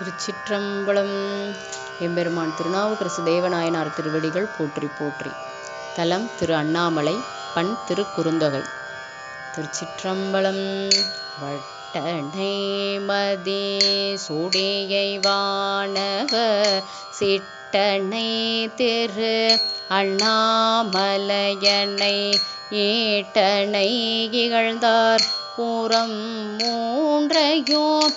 திருச்சிற்றம்பலம். எம்பெருமான் திருநாவுக்கரசு தேவநாயனார் திருவடிகள் போற்றி போற்றி. தலம் திரு அண்ணாமலை பண் திரு குறுந்தொகை. திருச்சிற்றம்பலம். வட்டனை மதி சுடியை வானவ சிட்டனை திரு அண்ணாமலையனை ஈட்டனை இகழ்ந்தார். புறம் மூன்றையும்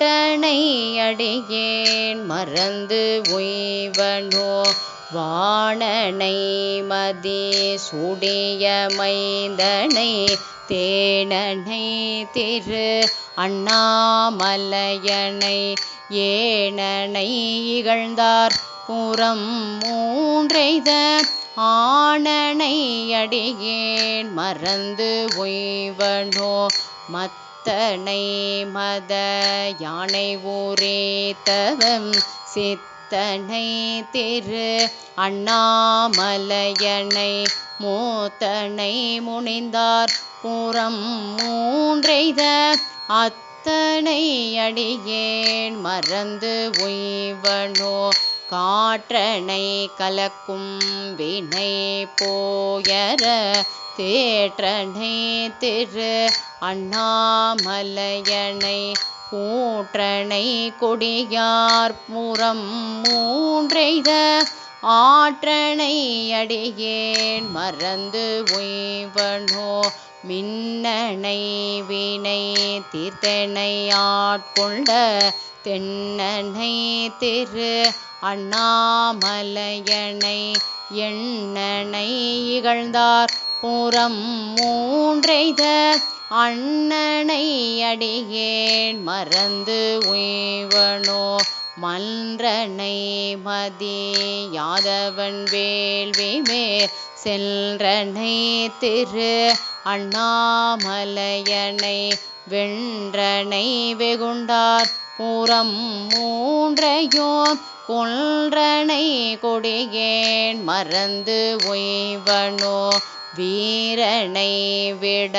பட்டனை அடியேன் மறந்து உய்வனோ? வாணனை மதி சுடிய மைந்தனை தேனனை திரு அண்ணாமலையனை. ஏனனை இகழ்ந்தார் புறம் மூன்றைத ஆணனை அடியேன் மறந்து உய்வனோ? சித்தனை மத யானை ஊரேத்தவம் சித்தனை திரு அண்ணாமலையனை மூத்தனை முனிந்தார் புறம் மூன்றைத அத்தனை அடியேன் மறந்து உய்வனோ காற்றனை கலக்கும் வினை போயர தேற்றனை திரு அண்ணாமலையனை கூற்றனை கொடியார் புறம் மூன்றைத ஆற்றனை அடியேன் மறந்து உய்வனோ? மின்னனை வினை தீர்த்தனை ஆட்கொண்ட தென்னனை திரு அண்ணாமலையனை எண்ணனை இகழ்ந்தார் புறம் மூன்றைத அண்ணனை அடியேன் மறந்து உய்வனோ? மன்றனை மதி யாதவன் வேள்வி மேல் சென்றனை திரு அண்ணாமலையனை வென்றனை வெகுண்டார் பூரம் மூன்றையோ கொன்றனை கொடியேன் மறந்து ஒய்வனோ வீரனை விட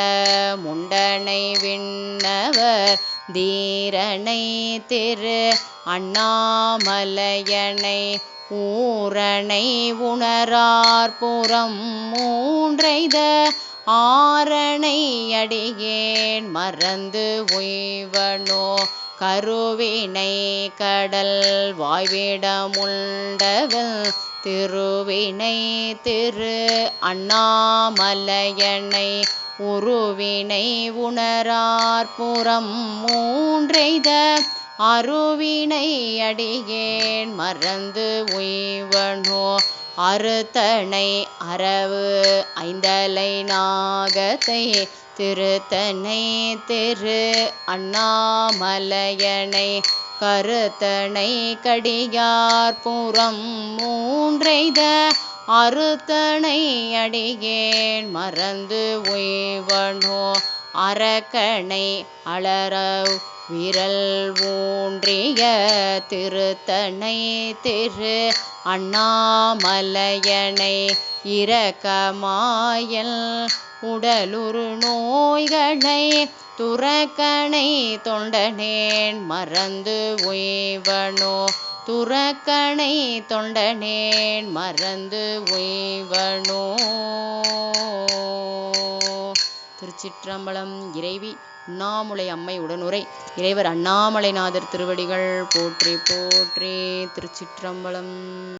முண்டனை விண்ணவர் தீரனை திரு அண்ணாமலையனை ஊரணை உணரார் புறம் மூன்றைத ஆரணை அடியேன் மறந்து உய்வனோ கருவினை கடல் வாய்விடமுண்டவள் திருவினை திரு அண்ணாமலையனை உருவினை உணரார் புறம் மூன்றைத அருவினை அடியேன் மறந்து உய்வனோ அறுத்தனை அரவு ஐந்தலை நாகத்தை திருத்தனை திரு அண்ணாமலையனை கருத்தனை கடியார் புறம் மூன்றைத அறுத்தனை அடியேன் மறந்து உய்வனோ அரக்கனை அலரவ் விரல் ஊன்றிய திருத்தனை திரு அண்ணாமலையனை இரக்கமாயல் உடலுறு நோய்களை துறக்கனை தொண்டனேன் மறந்து உய்வனோ துறக்கணை தொண்டனேன் மறந்து உய்வனோ. திருச்சிற்றம்பலம் இறைவி அண்ணாமலை அம்மை உடனுரை. இறைவர் அண்ணாமலைநாதர் திருவடிகள் போற்றி போற்றி திருச்சிற்றம்பலம்.